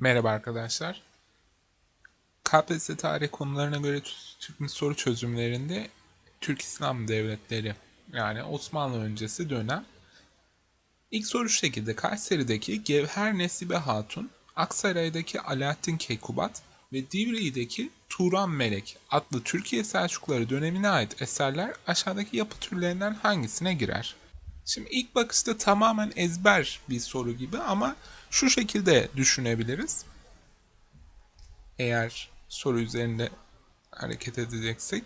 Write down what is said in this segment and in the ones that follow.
Merhaba arkadaşlar. KPSS tarih konularına göre çıkmış soru çözümlerinde Türk İslam devletleri yani Osmanlı öncesi dönem. İlk soru şu şekilde Kayseri'deki Gevher Nesibe Hatun, Aksaray'daki Alaaddin Keykubat ve Divri'deki Turan Melek adlı Türkiye Selçukluları dönemine ait eserler aşağıdaki yapı türlerinden hangisine girer? Şimdi ilk bakışta tamamen ezber bir soru gibi ama şu şekilde düşünebiliriz. Eğer soru üzerinde hareket edeceksek.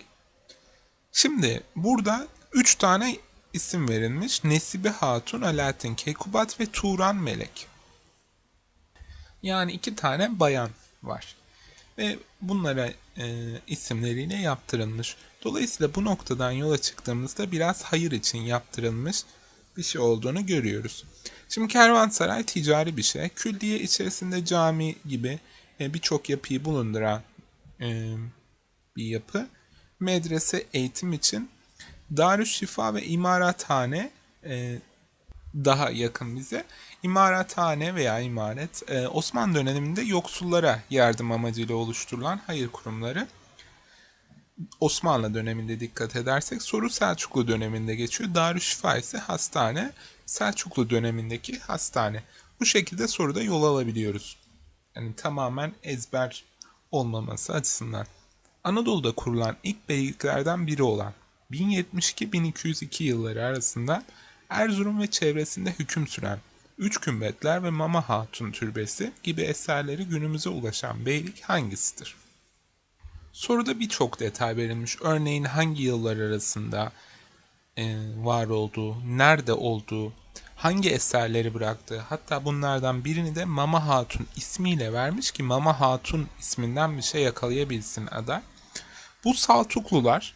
Şimdi burada 3 tane isim verilmiş. Nesibe Hatun, Alaaddin Keykubat ve Turan Melek. Yani iki tane bayan var. Ve bunlara e, isimleriyle yaptırılmış. Dolayısıyla bu noktadan yola çıktığımızda biraz hayır için yaptırılmış bir şey olduğunu görüyoruz. Şimdi kervansaray ticari bir şey. Külliye içerisinde cami gibi e, birçok yapıyı bulunduran e, bir yapı. Medrese eğitim için Darüşşifa ve imarathane e, daha yakın bize. İmarathane veya imaret Osmanlı döneminde yoksullara yardım amacıyla oluşturulan hayır kurumları. Osmanlı döneminde dikkat edersek soru Selçuklu döneminde geçiyor. Darüşşifa ise hastane. Selçuklu dönemindeki hastane. Bu şekilde soruda yol alabiliyoruz. Yani tamamen ezber olmaması açısından. Anadolu'da kurulan ilk beyliklerden biri olan 1072-1202 yılları arasında Erzurum ve çevresinde hüküm süren Üç Kümbetler ve Mama Hatun Türbesi gibi eserleri günümüze ulaşan beylik hangisidir? Soruda birçok detay verilmiş. Örneğin hangi yıllar arasında e, var olduğu, nerede olduğu, hangi eserleri bıraktığı, hatta bunlardan birini de Mama Hatun ismiyle vermiş ki Mama Hatun isminden bir şey yakalayabilsin aday. Bu Saltuklular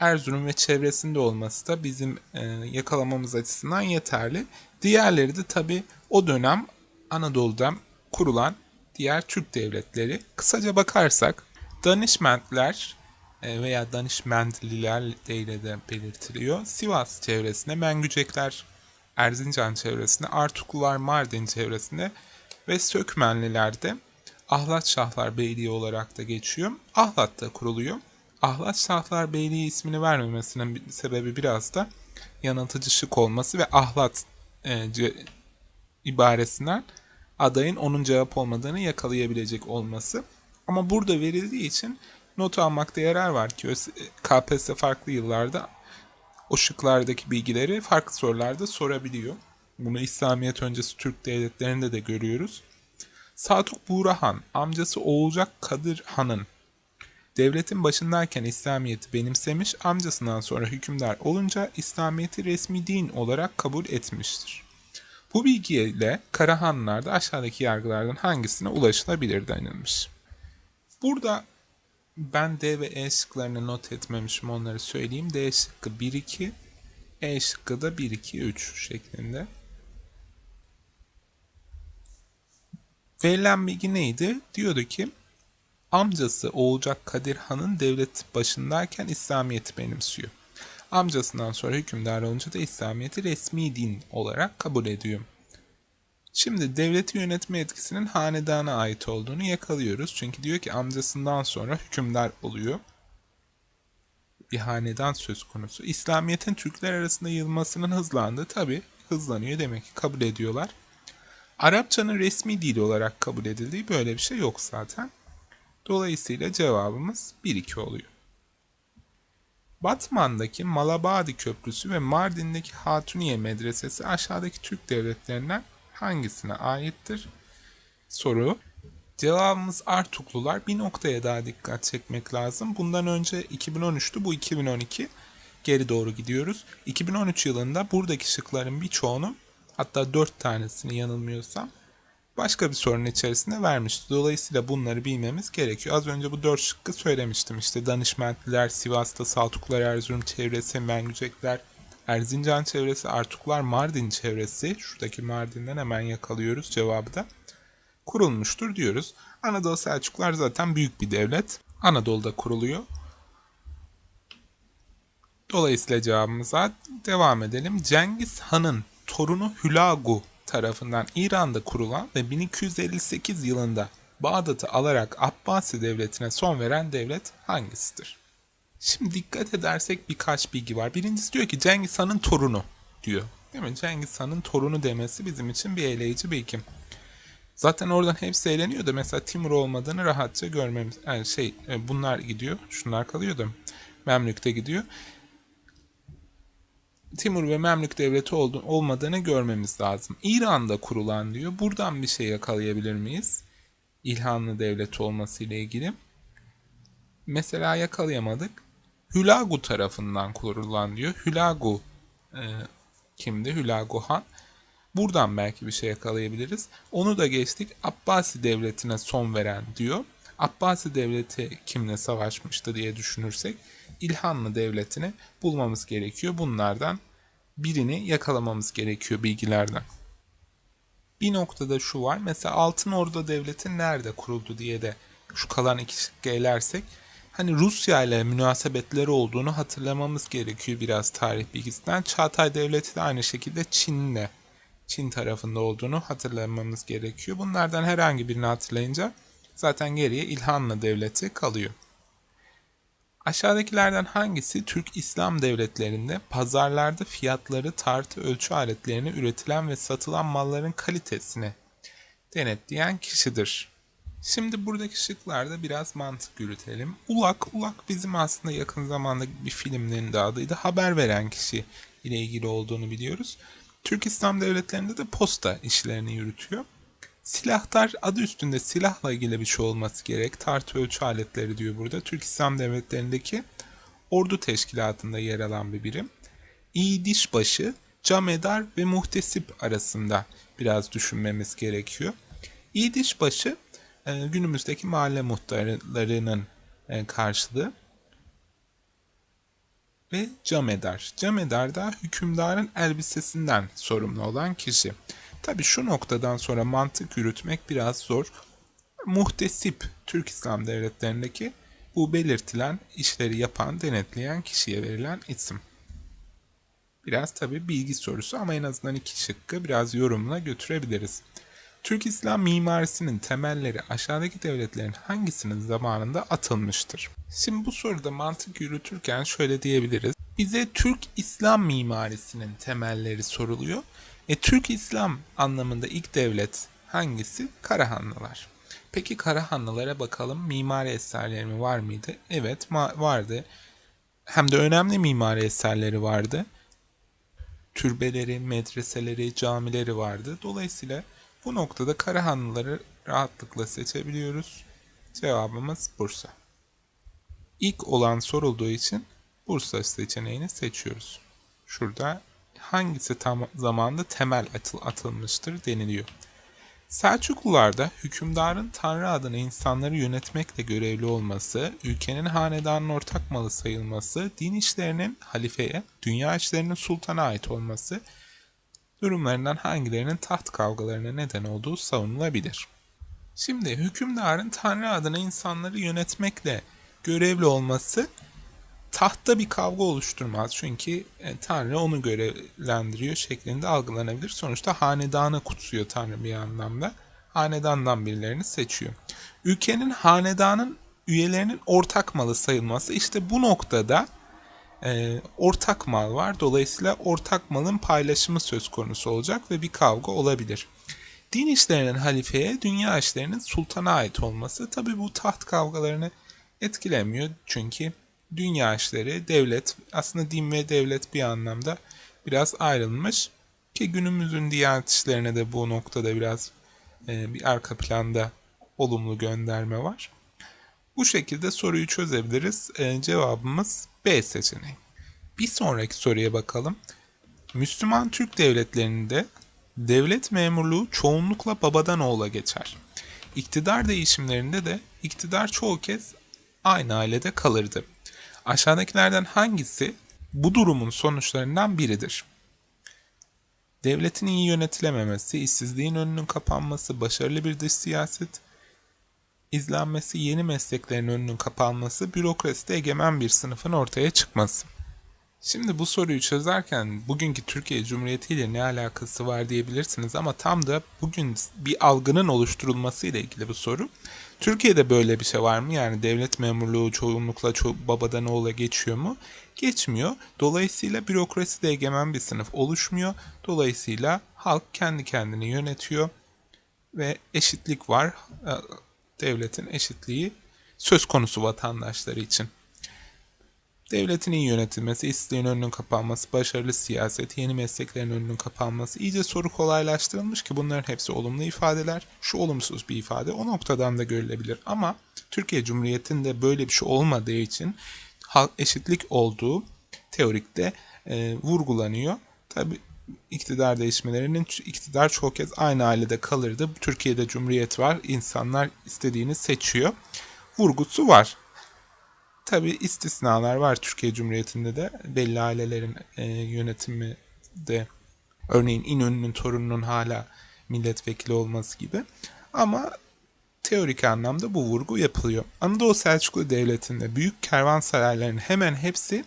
Erzurum ve çevresinde olması da bizim e, yakalamamız açısından yeterli. Diğerleri de tabi o dönem Anadolu'da kurulan diğer Türk devletleri. Kısaca bakarsak Danışmentler e, veya danışmentliler ile de belirtiliyor. Sivas çevresinde, Mengücekler Erzincan çevresinde, Artuklular Mardin çevresinde ve Sökmenlilerde Ahlat Şahlar Beyliği olarak da geçiyor. Ahlat'ta kuruluyor. Ahlat Şahlar Beyliği ismini vermemesinin sebebi biraz da yanıltıcı şık olması ve ahlat e, ce, ibaresinden adayın onun cevap olmadığını yakalayabilecek olması. Ama burada verildiği için not almakta yarar var ki KPSS farklı yıllarda o şıklardaki bilgileri farklı sorularda sorabiliyor. Bunu İslamiyet öncesi Türk devletlerinde de görüyoruz. Satuk Buğrahan, amcası Oğulcak Kadir Han'ın devletin başındayken İslamiyet'i benimsemiş, amcasından sonra hükümdar olunca İslamiyet'i resmi din olarak kabul etmiştir. Bu bilgiyle Karahanlılar'da aşağıdaki yargılardan hangisine ulaşılabilir denilmiş. Burada ben D ve E şıklarını not etmemişim onları söyleyeyim. D şıkkı 1-2, E şıkkı da 1-2-3 şeklinde. Verilen bilgi neydi? Diyordu ki amcası Oğulcak Kadir Han'ın devlet başındayken İslamiyet'i benimsiyor. Amcasından sonra hükümdar olunca da İslamiyet'i resmi din olarak kabul ediyor. Şimdi devleti yönetme etkisinin hanedana ait olduğunu yakalıyoruz. Çünkü diyor ki amcasından sonra hükümdar oluyor. Bir hanedan söz konusu. İslamiyet'in Türkler arasında yayılmasının hızlandığı tabi hızlanıyor demek ki kabul ediyorlar. Arapçanın resmi dil olarak kabul edildiği böyle bir şey yok zaten. Dolayısıyla cevabımız 1-2 oluyor. Batman'daki Malabadi Köprüsü ve Mardin'deki Hatuniye Medresesi aşağıdaki Türk devletlerinden hangisine aittir? Soru. Cevabımız Artuklular. Bir noktaya daha dikkat çekmek lazım. Bundan önce 2013'tü, bu 2012. Geri doğru gidiyoruz. 2013 yılında buradaki şıkların birçoğunu, hatta 4 tanesini yanılmıyorsam, başka bir sorun içerisinde vermişti. Dolayısıyla bunları bilmemiz gerekiyor. Az önce bu 4 şıkkı söylemiştim. İşte danışmentliler, Sivas'ta Saltuklar, Erzurum çevresi, Mengücekler, Erzincan çevresi, Artuklar, Mardin çevresi, şuradaki Mardin'den hemen yakalıyoruz cevabı da, kurulmuştur diyoruz. Anadolu Selçuklar zaten büyük bir devlet. Anadolu'da kuruluyor. Dolayısıyla cevabımıza devam edelim. Cengiz Han'ın torunu Hülagu tarafından İran'da kurulan ve 1258 yılında Bağdat'ı alarak Abbasi devletine son veren devlet hangisidir? Şimdi dikkat edersek birkaç bilgi var. Birincisi diyor ki Cengiz Han'ın torunu diyor. Değil mi? Cengiz Han'ın torunu demesi bizim için bir eleyici bilgi. Zaten oradan hepsi eğleniyor da mesela Timur olmadığını rahatça görmemiz. Yani şey e, bunlar gidiyor. Şunlar kalıyor da Memlük'te gidiyor. Timur ve Memlük devleti oldu, olmadığını görmemiz lazım. İran'da kurulan diyor. Buradan bir şey yakalayabilir miyiz? İlhanlı devlet olması ile ilgili. Mesela yakalayamadık. Hülagu tarafından kurulan diyor. Hülagu e, kimdi? Hülagu Han. Buradan belki bir şey yakalayabiliriz. Onu da geçtik. Abbasi devletine son veren diyor. Abbasi devleti kimle savaşmıştı diye düşünürsek İlhanlı devletini bulmamız gerekiyor. Bunlardan birini yakalamamız gerekiyor bilgilerden. Bir noktada şu var. Mesela Altın Ordu Devleti nerede kuruldu diye de şu kalan iki şıkkı elersek hani Rusya ile münasebetleri olduğunu hatırlamamız gerekiyor biraz tarih bilgisinden. Çağatay Devleti de aynı şekilde Çin'le Çin tarafında olduğunu hatırlamamız gerekiyor. Bunlardan herhangi birini hatırlayınca zaten geriye İlhanlı Devleti kalıyor. Aşağıdakilerden hangisi Türk İslam devletlerinde pazarlarda fiyatları tartı ölçü aletlerini üretilen ve satılan malların kalitesini denetleyen kişidir? Şimdi buradaki şıklarda biraz mantık yürütelim. Ulak, Ulak bizim aslında yakın zamanda bir filmlerin de adıydı. Haber veren kişi ile ilgili olduğunu biliyoruz. Türk İslam devletlerinde de posta işlerini yürütüyor. Silahtar adı üstünde silahla ilgili bir şey olması gerek. Tartı ölçü aletleri diyor burada. Türk İslam devletlerindeki ordu teşkilatında yer alan bir birim. İyi dişbaşı, camedar ve muhtesip arasında biraz düşünmemiz gerekiyor. İyi dişbaşı günümüzdeki mahalle muhtarlarının e, karşılığı ve camedar. Camedar da hükümdarın elbisesinden sorumlu olan kişi. Tabi şu noktadan sonra mantık yürütmek biraz zor. Muhtesip Türk İslam devletlerindeki bu belirtilen işleri yapan, denetleyen kişiye verilen isim. Biraz tabi bilgi sorusu ama en azından iki şıkkı biraz yorumla götürebiliriz. Türk İslam mimarisinin temelleri aşağıdaki devletlerin hangisinin zamanında atılmıştır? Şimdi bu soruda mantık yürütürken şöyle diyebiliriz. Bize Türk İslam mimarisinin temelleri soruluyor. E, Türk İslam anlamında ilk devlet hangisi? Karahanlılar. Peki Karahanlılara bakalım mimari eserleri mi var mıydı? Evet vardı. Hem de önemli mimari eserleri vardı. Türbeleri, medreseleri, camileri vardı. Dolayısıyla bu noktada Karahanlıları rahatlıkla seçebiliyoruz. Cevabımız Bursa. İlk olan sorulduğu için Bursa seçeneğini seçiyoruz. Şurada hangisi tam zamanda temel atıl atılmıştır deniliyor. Selçuklularda hükümdarın Tanrı adına insanları yönetmekle görevli olması, ülkenin hanedanın ortak malı sayılması, din işlerinin halifeye, dünya işlerinin sultana ait olması durumlarından hangilerinin taht kavgalarına neden olduğu savunulabilir. Şimdi hükümdarın Tanrı adına insanları yönetmekle görevli olması tahtta bir kavga oluşturmaz. Çünkü e, Tanrı onu görevlendiriyor şeklinde algılanabilir. Sonuçta hanedanı kutsuyor Tanrı bir anlamda. Hanedandan birilerini seçiyor. Ülkenin hanedanın üyelerinin ortak malı sayılması işte bu noktada e, ortak mal var. Dolayısıyla ortak malın paylaşımı söz konusu olacak ve bir kavga olabilir. Din işlerinin halifeye, dünya işlerinin sultana ait olması tabi bu taht kavgalarını etkilemiyor. Çünkü dünya işleri, devlet, aslında din ve devlet bir anlamda biraz ayrılmış. Ki günümüzün diyanet işlerine de bu noktada biraz e, bir arka planda olumlu gönderme var. Bu şekilde soruyu çözebiliriz. E, cevabımız B seçeneği. Bir sonraki soruya bakalım. Müslüman Türk devletlerinde devlet memurluğu çoğunlukla babadan oğula geçer. İktidar değişimlerinde de iktidar çoğu kez aynı ailede kalırdı. Aşağıdakilerden hangisi bu durumun sonuçlarından biridir? Devletin iyi yönetilememesi, işsizliğin önünün kapanması, başarılı bir dış siyaset izlenmesi, yeni mesleklerin önünün kapanması, bürokraside egemen bir sınıfın ortaya çıkması. Şimdi bu soruyu çözerken bugünkü Türkiye Cumhuriyeti ile ne alakası var diyebilirsiniz ama tam da bugün bir algının oluşturulması ile ilgili bu soru. Türkiye'de böyle bir şey var mı? Yani devlet memurluğu çoğunlukla ço babadan oğula geçiyor mu? Geçmiyor. Dolayısıyla bürokrasi de egemen bir sınıf oluşmuyor. Dolayısıyla halk kendi kendini yönetiyor ve eşitlik var. Devletin eşitliği söz konusu vatandaşları için. Devletin iyi yönetilmesi, isteğin önünün kapanması, başarılı siyaset, yeni mesleklerin önünün kapanması iyice soru kolaylaştırılmış ki bunların hepsi olumlu ifadeler. Şu olumsuz bir ifade o noktadan da görülebilir ama Türkiye Cumhuriyeti'nde böyle bir şey olmadığı için eşitlik olduğu teorikte e, vurgulanıyor. Tabi iktidar değişmelerinin iktidar çok kez aynı ailede kalırdı. Türkiye'de cumhuriyet var. insanlar istediğini seçiyor. Vurgusu var. Tabi istisnalar var Türkiye Cumhuriyeti'nde de belli ailelerin e, yönetimi de örneğin İnönü'nün torununun hala milletvekili olması gibi. Ama teorik anlamda bu vurgu yapılıyor. Anadolu Selçuklu Devleti'nde büyük kervansarayların hemen hepsi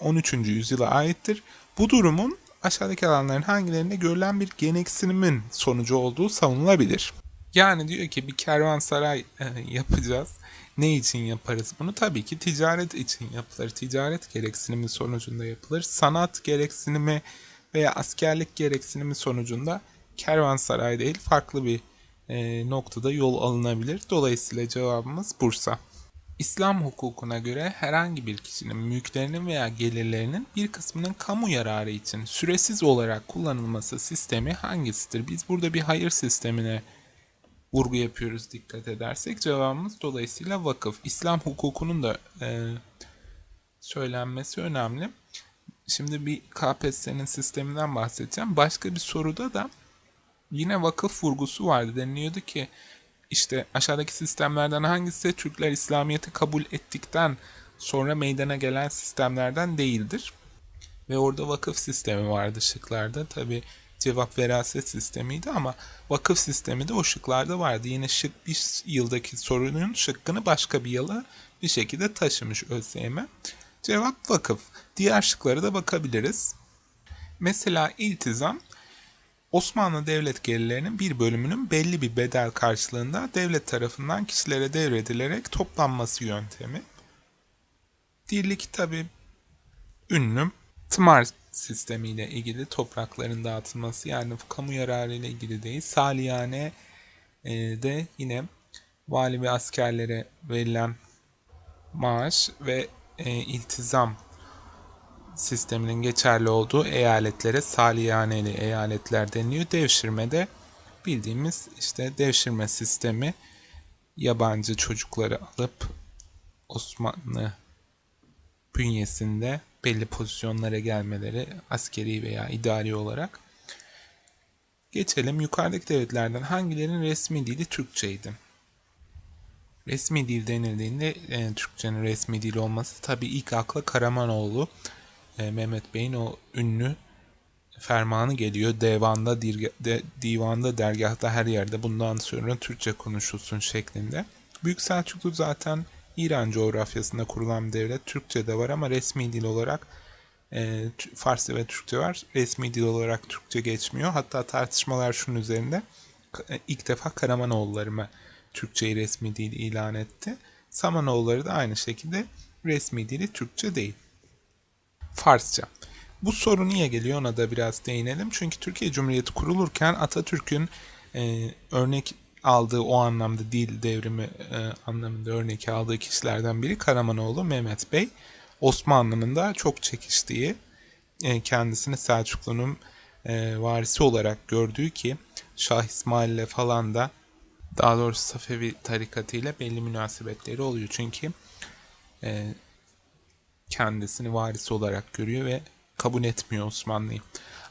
13. yüzyıla aittir. Bu durumun aşağıdaki alanların hangilerinde görülen bir gereksinimin sonucu olduğu savunulabilir. Yani diyor ki bir kervansaray e, yapacağız. Ne için yaparız bunu? Tabii ki ticaret için yapılır. Ticaret gereksinimi sonucunda yapılır. Sanat gereksinimi veya askerlik gereksinimi sonucunda kervansaray değil farklı bir e, noktada yol alınabilir. Dolayısıyla cevabımız Bursa. İslam hukukuna göre herhangi bir kişinin mülklerinin veya gelirlerinin bir kısmının kamu yararı için süresiz olarak kullanılması sistemi hangisidir? Biz burada bir hayır sistemine vurgu yapıyoruz dikkat edersek. Cevabımız dolayısıyla vakıf. İslam hukukunun da e, söylenmesi önemli. Şimdi bir KPSS'nin sisteminden bahsedeceğim. Başka bir soruda da yine vakıf vurgusu vardı. Deniliyordu ki işte aşağıdaki sistemlerden hangisi Türkler İslamiyet'i kabul ettikten sonra meydana gelen sistemlerden değildir. Ve orada vakıf sistemi vardı şıklarda. Tabi cevap veraset sistemiydi ama vakıf sistemi de o şıklarda vardı. Yine şık bir yıldaki sorunun şıkkını başka bir yıla bir şekilde taşımış ÖSYM. Cevap vakıf. Diğer şıklara da bakabiliriz. Mesela iltizam Osmanlı devlet gelirlerinin bir bölümünün belli bir bedel karşılığında devlet tarafından kişilere devredilerek toplanması yöntemi. Dirlik tabi ünlü tımar sistemiyle ilgili toprakların dağıtılması yani kamu yararı ile ilgili değil. Salihane e, de yine vali ve askerlere verilen maaş ve e, iltizam sisteminin geçerli olduğu eyaletlere saliyaneli eyaletler deniliyor. Devşirmede bildiğimiz işte devşirme sistemi yabancı çocukları alıp Osmanlı bünyesinde belli pozisyonlara gelmeleri askeri veya idari olarak. Geçelim yukarıdaki devletlerden hangilerinin resmi dili Türkçeydi? Resmi dil denildiğinde e, Türkçenin resmi dil olması tabii ilk akla Karamanoğlu e, Mehmet Bey'in o ünlü fermanı geliyor. Devanda, dirge, de, divanda, dergahta her yerde bundan sonra Türkçe konuşulsun şeklinde. Büyük Selçuklu zaten İran coğrafyasında kurulan bir devlet. Türkçe de var ama resmi dil olarak e, Farsça ve Türkçe var. Resmi dil olarak Türkçe geçmiyor. Hatta tartışmalar şunun üzerinde. E, ilk defa Karamanoğulları mı Türkçeyi resmi dil ilan etti. Samanoğulları da aynı şekilde resmi dili Türkçe değil. Farsça. Bu soru niye geliyor ona da biraz değinelim. Çünkü Türkiye Cumhuriyeti kurulurken Atatürk'ün e, örnek aldığı o anlamda dil devrimi e, anlamında örnek aldığı kişilerden biri Karamanoğlu Mehmet Bey. Osmanlı'nın da çok çekiştiği e, kendisini Selçuklu'nun e, varisi olarak gördüğü ki Şah İsmail ile falan da daha doğrusu Safevi tarikatıyla belli münasebetleri oluyor. Çünkü e, kendisini varisi olarak görüyor ve kabul etmiyor Osmanlı'yı.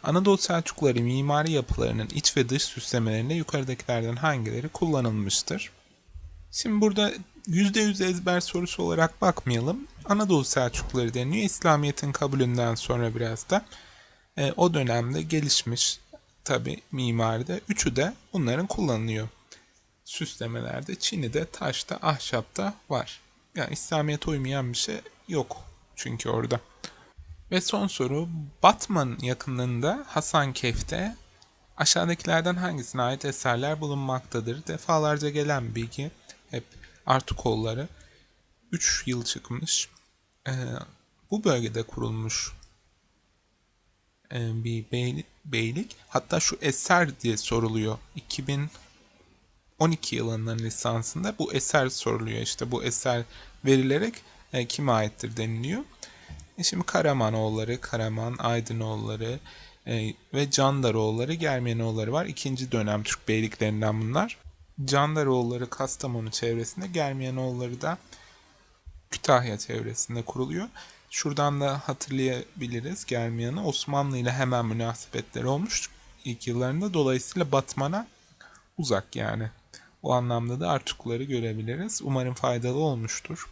Anadolu Selçukluları mimari yapılarının iç ve dış süslemelerinde yukarıdakilerden hangileri kullanılmıştır? Şimdi burada %100 ezber sorusu olarak bakmayalım. Anadolu Selçukluları deniyor. İslamiyet'in kabulünden sonra biraz da e, o dönemde gelişmiş tabi mimaride. Üçü de bunların kullanılıyor. Süslemelerde Çin'de, taşta, ahşapta var. Yani İslamiyet'e uymayan bir şey yok çünkü orada. Ve son soru Batman yakınlarında Hasankeyf'te aşağıdakilerden hangisine ait eserler bulunmaktadır? Defalarca gelen bilgi hep Artukoğulları 3 yıl çıkmış. Ee, bu bölgede kurulmuş e, bir beylik. Hatta şu eser diye soruluyor. 2012 yılının lisansında bu eser soruluyor. İşte bu eser verilerek e, kime aittir deniliyor. E şimdi Karamanoğulları, Karaman, Aydınoğulları e, ve Candaroğulları, Germiyanoğulları var. İkinci dönem Türk beyliklerinden bunlar. Candaroğulları Kastamonu çevresinde, Germiyanoğulları da Kütahya çevresinde kuruluyor. Şuradan da hatırlayabiliriz Germiyan'ı. Osmanlı ile hemen münasebetleri olmuş ilk yıllarında. Dolayısıyla Batman'a uzak yani. O anlamda da Artukları görebiliriz. Umarım faydalı olmuştur.